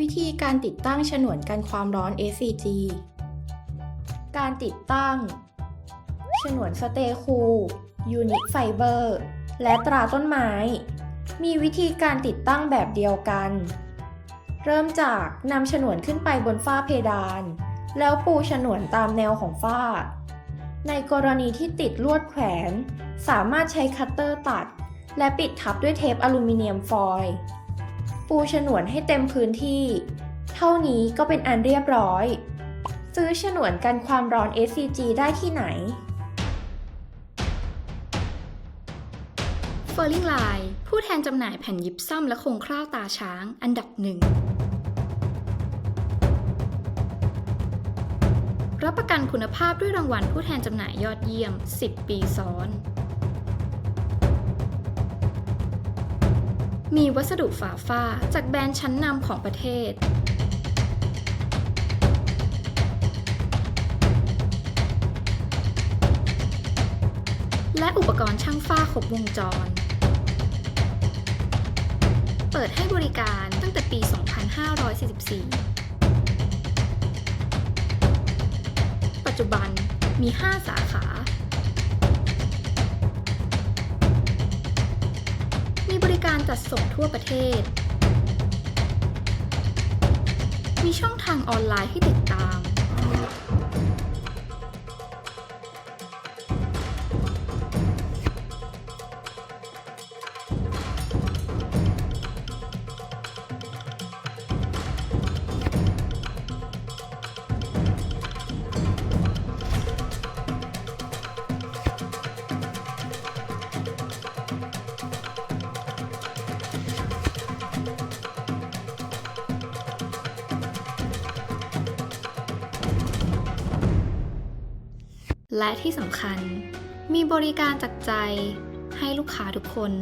วิธีการติดตั้งฉนวนกันความร้อน SCG การติดตั้ง ฉนวนสเตคูยูนิตไฟเบอร์และตราต้นไม้ มีวิธีการติดตั้งแบบเดียวกัน เริ่มจากนำฉนวนขึ้นไปบนฝ้าเพดาน แล้วปูฉนวนตามแนวของฝ้า ในกรณีที่ติดลวดแขวน สามารถใช้คัตเตอร์ตัด และปิดทับด้วยเทปอลูมิเนียมฟอยล์ ปูฉนวนให้เต็มพื้นที่ เท่านี้ก็เป็นอันเรียบร้อย ซื้อฉนวนกันความร้อน SCG ได้ที่ไหนเฟอร์ลิงไลน์ผู้แทนจำหน่ายแผ่นยิปซัมและโครงคร่าวตาช้างอันดับหนึ่ง รับประกันคุณภาพด้วยรางวัลผู้แทนจำหน่ายยอดเยี่ยม 10 ปีซ้อน มีวัสดุฝาฝ้าจากแบรนด์ชั้นนำของประเทศ และอุปกรณ์ช่างฝ้าครบวงจร เปิดให้บริการตั้งแต่ปี 2544 ปัจจุบันมี 5 สาขา การจัดส่งทั่วประเทศ มีช่องทางออนไลน์ให้ติดตาม และที่สำคัญ มีบริการจากใจให้ลูกค้าทุกคน